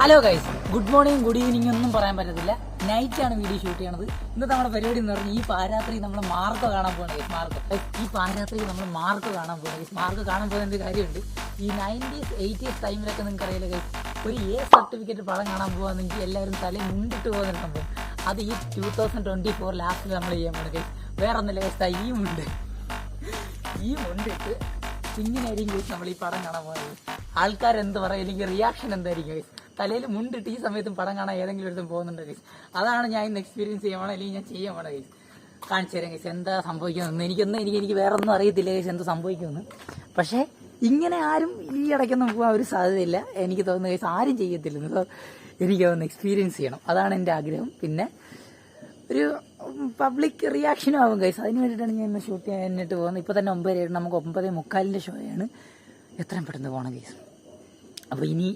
Hello guys good morning good evening ഒന്നും പറയാൻ പറ്റത്തില്ല. നൈറ്റ് ആണ് വീഡിയോ ഷൂട്ട് ചെയ്യണത്. ഇന്നത്തെ നമ്മുടെ പരിപാടി എന്ന് പറഞ്ഞാൽ ഈ പാരാത്രി നമ്മൾ മാർക്കോ കാണാൻ പോകുന്നത് ഗൈസ് മാർക്കോ. ഈ പാരാത്രി നമ്മൾ മാർക്കോ കാണാൻ പോകുന്നത് ഗൈസ് മാർക്കോ കാണാൻ എന്ത് കാര്യമുണ്ട്? ഈ നയന്റീസ് എയ്റ്റീസ് ടൈമിലൊക്കെ നിങ്ങൾക്ക് അറിയില്ല ഗൈസ് ഒരു എ സർട്ടിഫിക്കറ്റ് പടം കാണാൻ പോകാന്നെങ്കിൽ എല്ലാവരും തലയിൽ മുണ്ടിട്ട് പോകുന്ന സംഭവം അത് ഈ ടൂ തൗസൻഡ് ട്വന്റി ഫോർ ലാസ്റ്റിൽ നമ്മൾ ചെയ്യാൻ പോകുന്നത് ഗൈസ് വേറെ ഒന്നല്ല ഗൈസ് ഈ മുണ്ട്. ഈ മുണ്ടിട്ട് ഇങ്ങനെയായിരിക്കും നമ്മൾ ഈ പടം കാണാൻ പോകുന്നത് ആൾക്കാർ എന്ത് പറയും? അല്ലെങ്കിൽ റിയാക്ഷൻ എന്തായിരിക്കും guys? തലയിൽ മുണ്ടിട്ട് ഈ സമയത്തും പടം കാണാൻ ഏതെങ്കിലും ഒരുത്തും പോകുന്നുണ്ട് ഗൈസ് അതാണ് ഞാൻ ഇന്ന് എക്സ്പീരിയൻസ് ചെയ്യാൻ പോണത് അല്ലെങ്കിൽ ഞാൻ ചെയ്യാൻ വേണം ഗൈസ് കാണിച്ചു തരാം ഗൈസ് എന്താ സംഭവിക്കുന്നത് എനിക്കൊന്നും എനിക്ക് എനിക്ക് വേറെ ഒന്നും അറിയത്തില്ല ഗൈസ് എന്താ സംഭവിക്കുമെന്ന്. പക്ഷേ ഇങ്ങനെ ആരും ഈ ഇടയ്ക്കൊന്നും പോകാൻ ഒരു സാധ്യതയില്ല. എനിക്ക് തോന്നുന്നു ഗൈസ് ആരും ചെയ്യത്തില്ല സോ എനിക്ക് അതൊന്ന് എക്സ്പീരിയൻസ് ചെയ്യണം. അതാണ് എന്റെ ആഗ്രഹം. പിന്നെ ഒരു പബ്ലിക് റിയാക്ഷനും ആവും ഗൈസ് അതിന് വേണ്ടിയിട്ടാണ് ഞാൻ ഇന്ന് ഷൂട്ട് ചെയ്യാൻ ചെയ്യാനായിട്ട് പോകുന്നത്. ഇപ്പോൾ തന്നെ ഒമ്പത് നമുക്ക് ഒമ്പതേ മുക്കാലിന്റെ ഷോയാണ് എത്രയും പെട്ടെന്ന് പോകണം ഗൈസ് അപ്പോൾ ഇനി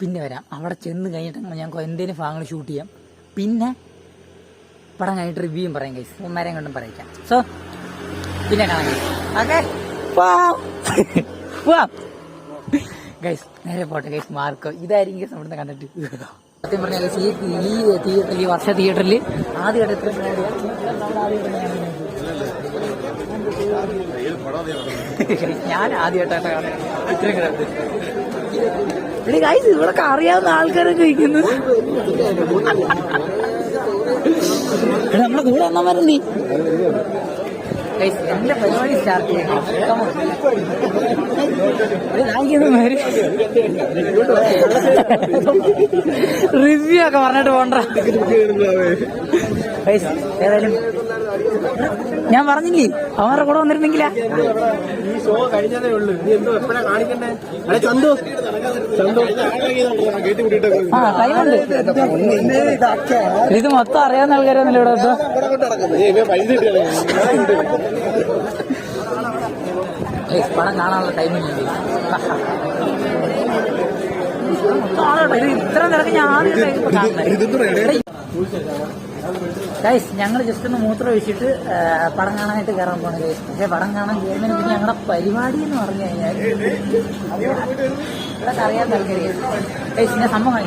പിന്നെ വരാം. അവിടെ ചെന്ന് കഴിഞ്ഞിട്ട് ഞങ്ങൾക്ക് എന്തെങ്കിലും ഭാഗങ്ങൾ ഷൂട്ട് ചെയ്യാം. പിന്നെ പടം കഴിഞ്ഞിട്ട് റിവ്യൂയും പറയാം കൈസ് ഒന്നേരം കൊണ്ടും പറയിക്കാം സോ പിന്നെ കാണാം ഗൈസ് ഓക്കെ പോവാം ഗൈസ് നേരെ പോട്ടെ ഗൈസ് മാർക്കോ. ഇതായിരിക്കും ഗൈസ് അവിടുന്ന് കണ്ടിട്ട്. സത്യം പറഞ്ഞാൽ ഗൈസ് ഈ ഈ തിയേറ്ററിൽ ഈ വർഷ തിയേറ്ററിൽ ആദ്യമായിട്ട് എത്ര ഞാൻ ആദ്യമായിട്ടാണ് ഘട്ടമായിട്ടാണ് ഇത്രയും കിടന്നത് എടി ഗൈസ് ഇവിടൊക്കെ അറിയാവുന്ന ആൾക്കാരൊക്കെ കഴിക്കുന്നു എടാ, നമ്മളെ കൂടെ വന്നാൽ നീ. ഗൈസ് എന്റെ പരിപാടി സ്റ്റാർട്ട് ചെയ്യാം റിവ്യൂ ഒക്കെ പറഞ്ഞിട്ട് പോണ്ട ഗൈസ് ഏതായാലും ഞാൻ പറഞ്ഞില്ലേ? അവരുടെ കൂടെ വന്നിരുന്നെങ്കിലാ. ഈ ഷോ കഴിഞ്ഞതേ ഉള്ളൂ നീ എന്തോ എപ്പോഴാ കാണിക്കണ്ടേ അല്ലെ ചന്തു ചന്തു ആ ടൈമുണ്ട് ഇത് മൊത്തം അറിയാവുന്ന ആൾക്കാരൊന്നുമില്ല ഇവിടെ പണം പടം കാണാനുള്ള ടൈമില്ല ഇത് ഇത്ര നിരക്ക് ഞാൻ ആദ്യം ഗൈസ് ഞങ്ങൾ ജസ്റ്റ് ഒന്ന് മൂത്രം ഒഴിച്ചിട്ട് പടം കാണാനായിട്ട് കയറാൻ പോണ ഗൈസ് പക്ഷെ പടം കാണാൻ കയറുന്നതിന് പിന്നെ ഞങ്ങളുടെ പരിപാടി എന്ന് പറഞ്ഞു കഴിഞ്ഞാൽ ഇവിടെ അറിയാത്ത ആൾക്കാർ ഗൈസ് ഞാൻ സംഭവം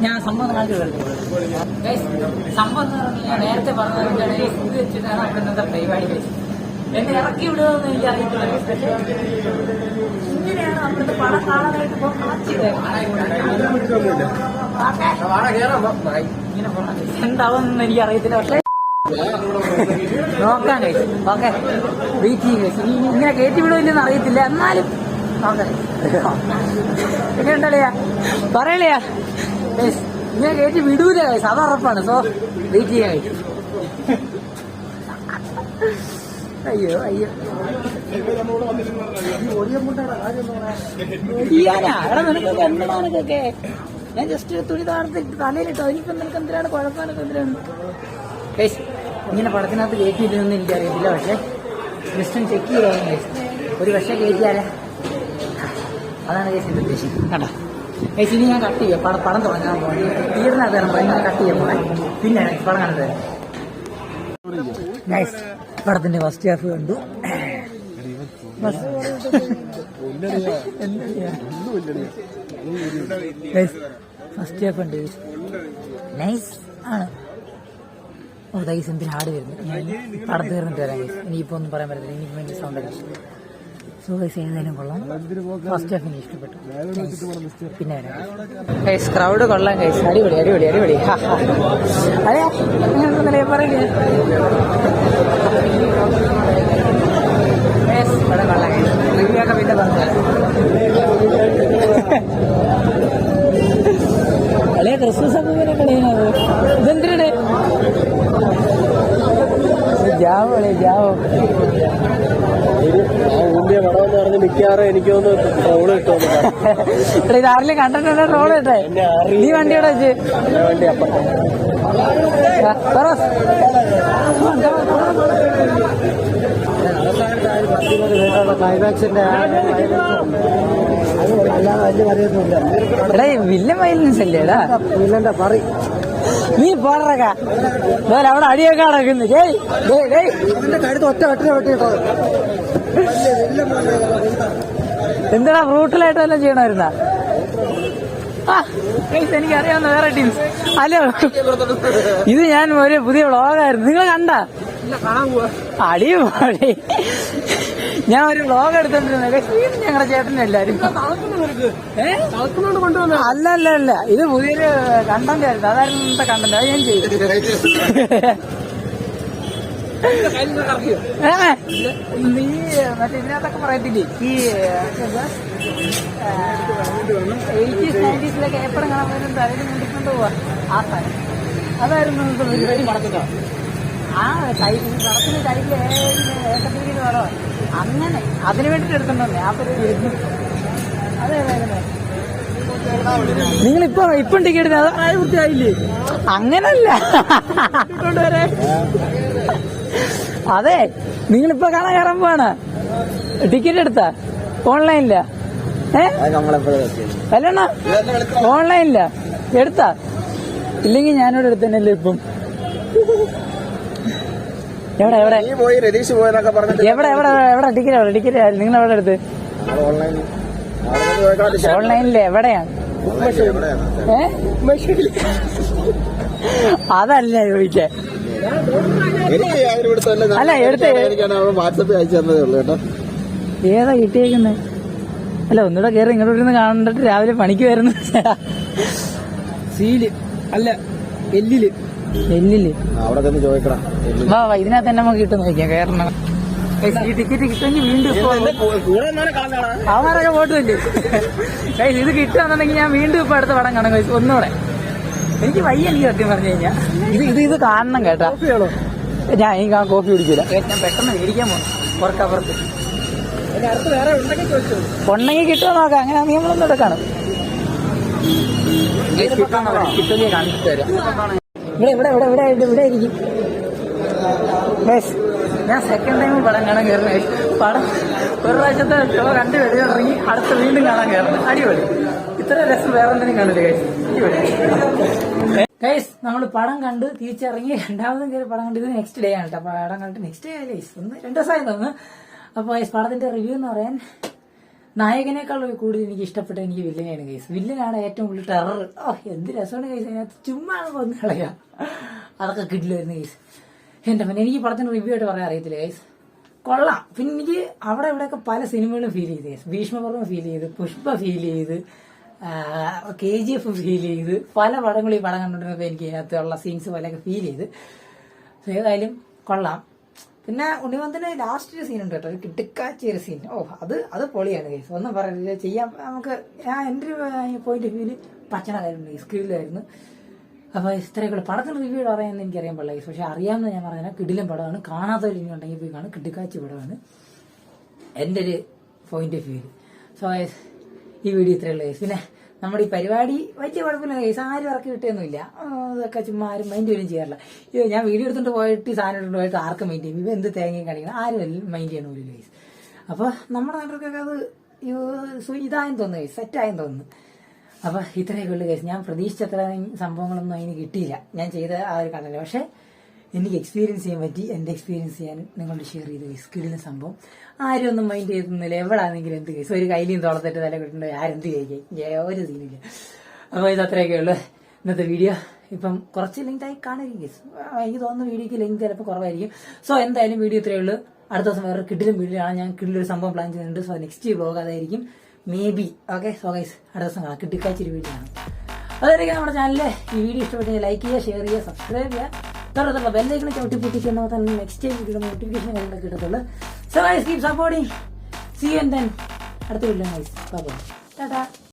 ഞാൻ സംഭവം കാണിച്ചു ഗൈസ് സംഭവം എന്ന് നേരത്തെ പറഞ്ഞത് ഗൈസ് ഇത് വെച്ചിട്ടാണ് ഇന്നത്തെ പരിപാടി ഗൈസ് എന്നെ ഇറക്കി വിടുമെന്ന് എനിക്ക് അറിയത്തില്ല ഇങ്ങനെയാണ് അവിടുത്തെ പടം കാണാനായിട്ട് പോകുന്ന ഇങ്ങനെ പോകണം എന്താവുമെന്ന് എനിക്ക് അറിയത്തില്ല പക്ഷേ നോക്കാം കഴിച്ചു ഓക്കെ വെയിറ്റ് ചെയ്യും കഴിച്ചു ഇങ്ങനെ കയറ്റി വിടുമില്ലെന്ന് അറിയത്തില്ല. എന്നാലും നോക്കാം പിന്നെ ഉണ്ടല്ലയാ പറയലയാ ഇങ്ങനെ കയറ്റി വിടൂല കഴിച്ചു അത് ഉറപ്പാണ്. സോ വെയിറ്റ് ചെയ്യാൻ കഴിച്ചു അയ്യോ അയ്യോ. ചെയ്യാനാ എടാ നിനക്ക് നിനക്കൊക്കെ? ഞാൻ ജസ്റ്റ് തുണി താഴ്ത്തി തലയിലിട്ടോ. ഇനിയിപ്പോ നിനക്ക് എന്തിനാണ് കുഴപ്പമാനൊക്കെ എന്തിനാണ്? ഇങ്ങനെ പടത്തിനകത്ത് കയറ്റിയില്ലെന്ന് എനിക്കറിയത്തില്ല പക്ഷെ ജസ്റ്റ് ഒന്ന് ചെക്ക് ഗൈസ് ഒരു പക്ഷേ കയറ്റിയാലേ. അതാണ് ഗൈസ് എന്റെ ഉദ്ദേശം. കണ്ടോ? ഏച്ചി ഇനി ഞാൻ കട്ട് ചെയ്യാം. പടം പടം തുടങ്ങാൻ പോകണം പോയി ഞാൻ കട്ട് ചെയ്യാൻ പോകാൻ പിന്നെ പടം കണ്ടത് തരാം പടത്തിന്റെ ഫസ്റ്റ് ഹാഫ് കണ്ടു. ഫസ്റ്റ് ഹാഫ് ഉണ്ട് നൈസ് ആണ്. ഓ ഗൈസ് എന്തിനാ ഹാർഡ് വരുന്നു ഞാൻ പടം തീർന്നിട്ട് വരാം ഗൈസ് ഇനിയിപ്പോ ഒന്നും പറയാൻ പറ്റില്ല ഇനിയിപ്പോ ഭയങ്കര സൗണ്ട് അടിച്ചു സോ ഗൈസ് ഏതായാലും കൊള്ളാം. ഫസ്റ്റ് ഹാഫ് എനിക്ക് ഇഷ്ടപ്പെട്ടു. പിന്നെ വരാം ഗൈസ് ക്രൗഡ് കൊള്ളാം ഗൈസ് അടിപൊളി അടിപൊളി അടിപൊളി. അതെ അങ്ങനെ പറയില്ലേ കൊള്ളാം പിന്നെ പറഞ്ഞു അല്ലേ ക്രിസ്മസ് ഇതെന്തിനാണ്? ജാവോ അല്ലേ ജാവോ. ഊണ്ടിയ പടം എന്ന് പറഞ്ഞ് മിക്കവാറും എനിക്കൊന്ന് ട്രോൾ കിട്ടുമെന്ന് ഇത് ആരെങ്കിലും കണ്ടിട്ടുണ്ടോ റോഡ് ഇട്ടെ? നീ വണ്ടി ഇവിടെ വെച്ച്? വേണ്ടി അപ്പം ആ, ഫറോസ്. ക്ലൈമാക്സിന്റെ അല്ലാതെ വലിയ അറിയത്തില്ല എടാ ഈ വില്ലൻ വയലൻസ് അല്ലേ എടാ? ഇല്ലെന്താ പറ. നീ അവിടെ അടിയൊക്കെ ഇതിന്റെ കഴുത്ത് ഒറ്റ വെട്ടിനെ വെട്ടിയിട്ടോ എന്താടാ ഫ്രൂട്ടിലായിട്ട് വല്ലതും ചെയ്യണമായിരുന്നാ? ആ, guys, എനിക്കറിയാവുന്ന വേറെ ടീംസ് ഹലോ. ഇത് ഞാൻ ഒരു പുതിയ വ്ളോഗായിരുന്നു നിങ്ങൾ കണ്ട? ഇല്ല അടി ഞാൻ ഒരു വ്ളോഗ് എടുത്തോണ്ടിരുന്നത് ഞങ്ങളുടെ ചേട്ടനെ എല്ലാരും. അല്ല അല്ല അല്ല. ഇത് പുതിയൊരു കണ്ടന്റ് ആയിരുന്നു. അതായിരുന്നു ഇന്നത്തെ കണ്ടന്റ് അത് ഞാൻ ചെയ്തു. നീ മറ്റേ ഇതിനകത്തൊക്കെ പറയത്തില്ലേ? ഈ എയ്റ്റീസ് നയന്റീസിലൊക്കെ എപ്പോഴും കാണാൻ തലയിൽ മുണ്ടിക്കൊണ്ട് പോവാ. ആ സ്ഥലം അതായിരുന്നു ആ സൈഡിൽ നടക്കുന്ന സൈഡിൽ ഏകത്തിൽ വേണോ അങ്ങനെ. അതിനു വേണ്ടിട്ട് എടുക്കണ്ടേ ആ പരിപാടി നിങ്ങൾ നിങ്ങളിപ്പോ ഇപ്പം ടിക്കറ്റ് എടുത്തത് ആയ വൃത്തിയായില്ലേ അങ്ങനല്ല. കൊണ്ടുവരെ അതെ നിങ്ങളിപ്പോ കാണാൻ കയറാൻ പോവാണ്. ടിക്കറ്റ് എടുത്ത? ഓൺലൈനില്ല ഏ? ഓൺലൈനിൽ ഓൺലൈനില്ല എടുത്താ? ഇല്ലെങ്കിൽ ഞാനിവിടെ എടുത്തന്നല്ലേ ഇപ്പം. എവിടെ എവിടെ? നീ പോയി രതീഷ് പോയെന്നൊക്കെ പറഞ്ഞിട്ട് എവിടെ എവിടെ എവിടെ ടിക്കറ്റ് എവിടെ ടിക്കറ്റ് നിങ്ങൾ എവിടെ എടുത്ത്? ഓൺലൈനിൽ ഓൺലൈനിൽ എവിടെയാണ് അതല്ല ചോദിച്ചേ. അല്ല, എടുത്ത് എനിക്കാണ് അയച്ചു തന്നതേ ഉള്ളൂ കേട്ടോ. ഏതാ കിട്ടിയേക്കുന്നേ? അല്ല ഒന്നുകൂടെ കയറി ഇങ്ങോട്ട് ഇരുന്ന് കണ്ടിട്ട് രാവിലെ പണിക്ക് വരുന്നു സീൽ. അല്ല എല്ലിൽ. അവിടെ തന്നെ ചോദിക്കണം. വാ വാ ഇതിനകത്ത് തന്നെ നമുക്ക് കിട്ടും നോക്കിയാ കയറണം ഈ ടിക്കറ്റ് കിട്ടുമെങ്കിൽ വീണ്ടും അവന്മാരൊക്കെ പോട്ടില്ലേ ഇത് കിട്ടുകയാണെന്നുണ്ടെങ്കിൽ ഞാൻ വീണ്ടും ഇപ്പൊ അടുത്ത പടം കാണാം. കഴിച്ചു ഒന്നുകൂടെ. എനിക്ക് വയ്യ എനിക്ക് സത്യം പറഞ്ഞു കഴിഞ്ഞാ. ഇത് ഇത് ഇത് കാണണം കേട്ടോ. ഞാൻ എനിക്ക് ആ കോപ്പി കുടിക്കില്ല ഞാൻ പെട്ടെന്ന് മേടിക്കാൻ പോകണം പുറക്കപ്പുറത്ത്. ഉണ്ടെങ്കിൽ കിട്ടുമോ നോക്കാം. അങ്ങനെ നിയമങ്ങളൊന്നും എടുക്കണം കിട്ടുമെങ്കിൽ കാണിച്ചു തരാം. ഇവിടെ ഇവിടെ ഇവിടെ ഇവിടെ ഇവിടെ ഇവിടെ ഇരിക്കും. ഞാൻ സെക്കൻഡ് ടൈം പടം കാണാൻ കയറുന്നത് പടം ഒരു പ്രാവശ്യത്തെ ഷോ കണ്ട് വെടി ഇറങ്ങി അടുത്ത വീണ്ടും കാണാൻ കയറുന്നത് അടിപൊളി. ഇത്ര രസം വേറെ എന്തെങ്കിലും കാണില്ല ഗൈസ് അടിപൊളി. ഗൈസ് നമ്മൾ പടം കണ്ട് തിരിച്ചിറങ്ങി രണ്ടാമതും കയറി പടം കണ്ട്. നെക്സ്റ്റ് ഡേ ആണ് കേട്ടോ പടം കണ്ടിട്ട് നെക്സ്റ്റ് ഡേ ആയില്ലേ ഒന്ന് രണ്ട് ദിവസമായി തോന്നുന്നു. അപ്പോൾ ഈ പടത്തിന്റെ റിവ്യൂ എന്ന് പറയാൻ നായകനേക്കാൾ കൂടുതൽ എനിക്ക് ഇഷ്ടപ്പെട്ട എനിക്ക് വില്ലനെയാണ് കേസ് വില്ലനാണ് ഏറ്റവും കൂടുതൽ ടെറർ ഓ എന്ത് രസമാണ് കേസ് അതിനകത്ത്. ചുമ്മാ വന്ന് കളയാ. അതൊക്കെ കിട്ടില്ലായിരുന്നു കേസ് എന്റെ പിന്നെ എനിക്ക് പടത്തിന് റിവ്യൂ ആയിട്ട് പറയാൻ അറിയത്തില്ല കേസ് കൊള്ളാം. പിന്നെ എനിക്ക് അവിടെ ഇവിടെയൊക്കെ പല സിനിമകളും ഫീൽ ചെയ്ത് കേസ് ഭീഷ്മപർവം ഫീൽ ചെയ്ത് പുഷ്പ ഫീൽ ചെയ്ത് കെ ജി എഫ് ഫീൽ ചെയ്ത്. പല പടങ്ങളും ഈ പടം കണ്ടിരുന്നപ്പോൾ എനിക്ക് ഇതിനകത്തുള്ള സീൻസ് പോലെയൊക്കെ ഫീൽ ചെയ്ത്. ഏതായാലും കൊള്ളാം. പിന്നെ ഉണ്ണിമന്തിന് ലാസ്റ്റ് സീൻ ഉണ്ട് കേട്ടോ ഒരു കിട്ടിക്കാച്ചി ഒരു സീൻ ഓ അത് അത് പൊളിയാണ് കേസ് ഒന്നും പറയില്ല ചെയ്യാൻ നമുക്ക് ഞാൻ എന്റെ ഒരു പോയിന്റ് ഓഫ് വ്യൂവിൽ പച്ചനായിരുന്നു സ്ക്രീനിലായിരുന്നു അപ്പോൾ ഇത്രയൊക്കെ പടത്തിന് റിവ്യൂ പറയാമെന്ന് എനിക്കറിയാൻ പാടില്ല guys. പക്ഷെ അറിയാമെന്ന് ഞാൻ പറഞ്ഞാൽ കിടിലും പടമാണ്. കാണാത്തവർ ഇനി ഉണ്ടെങ്കിൽ പോയി കാണും. കിട്ടിക്കാച്ചി പടമാണ് എന്റെ ഒരു പോയിന്റ് ഓഫ് വ്യൂവിൽ സോ ഈ വീഡിയോ ഇത്രയുള്ള കേസ് പിന്നെ നമ്മുടെ ഈ പരിപാടി വലിയ കുഴപ്പമില്ല കേസ് ആരും ഇറക്കി കിട്ടിയൊന്നുമില്ല അതൊക്കെ ചുമ്മാ ആരും മൈൻഡ് പോലും ചെയ്യാറില്ല. ഇത് ഞാൻ വീഡിയോ എടുത്തിട്ട് പോയിട്ട് സാധനം എടുത്തിട്ട് പോയിട്ട് ആർക്കും മൈൻഡ് ചെയ്യും ഇവ എന്ത് തേങ്ങയും കാണിക്കണം ആരും മൈൻഡ് ചെയ്യണമില്ല കേസ് അപ്പോൾ നമ്മുടെ നാട്ടിലൊക്കെ അത് ഇതായെന്ന് തോന്നുന്നു കേസ് സെറ്റായെന്ന് തോന്നുന്നു. അപ്പോൾ ഇത്രയൊക്കെ ഉള്ളു കേസ് ഞാൻ പ്രതീക്ഷിച്ചത്ര സംഭവങ്ങളൊന്നും അതിന് കിട്ടിയില്ല. ഞാൻ ചെയ്ത ആ ഒരു കണ്ടല്ലോ പക്ഷെ എനിക്ക് എക്സ്പീരിയൻസ് ചെയ്യാൻ പറ്റി എന്റെ എക്സ്പീരിയൻസ് ചെയ്യാൻ നിങ്ങളോട് ഷെയർ ചെയ്തു കിടിലൻ സംഭവം. ആരും ഒന്നും മൈൻഡ് ചെയ്തൊന്നുമില്ല എവിടെ ആണെങ്കിലും എന്ത് കേസ് ഒരു കയ്യിലും തോളത്തിട്ട് തല കിട്ടുന്നുണ്ട് ആരെന്ത് കഴിക്കും? ഒരു സീനില്ല അപ്പോൾ ഇത് അത്രയൊക്കെ ഉള്ളു ഇന്നത്തെ വീഡിയോ ഇപ്പം കുറച്ച് ലിങ്ക് ആയി കാണുകയും കേസ് എനിക്ക് തോന്നുന്ന വീഡിയോക്ക് ലിങ്ക് ചിലപ്പോൾ കുറവായിരിക്കും. സോ എന്തായാലും വീഡിയോ ഇത്രയേ ഉള്ളൂ. അടുത്ത ദിവസം വേറെ കിഡിലും വീഡിയോ ആണ്. ഞാൻ കിഡിലൊരു സംഭവം പ്ലാൻ ചെയ്യുന്നുണ്ട്. സോ നെക്സ്റ്റ് വ്ലോഗ് അതായിരിക്കും. Maybe okay so guys അടുത്ത ദിവസം കാണാം. കിട്ടിക്കാച്ചൊരു വീഡിയോ ആണ്. അതായിരിക്കും നമ്മുടെ ചാനലിൽ ഈ വീഡിയോ ഇഷ്ടപ്പെട്ടെങ്കിൽ ലൈക്ക് ചെയ്യുക ഷെയർ ചെയ്യുക സബ്സ്ക്രൈബ് ചെയ്യുക. തൊട്ടടുത്തുള്ള ബെല്ലൈക്കണെ ചവിട്ടി പൊട്ടിച്ച് തന്നെ നെക്സ്റ്റ് ടൈം വീഡിയോ നോട്ടിഫിക്കേഷൻ കാര്യങ്ങളൊക്കെ കിട്ടത്തുള്ളൂ. So guys keep supporting see N then അടുത്ത വീഡിയോ ടാറ്റാ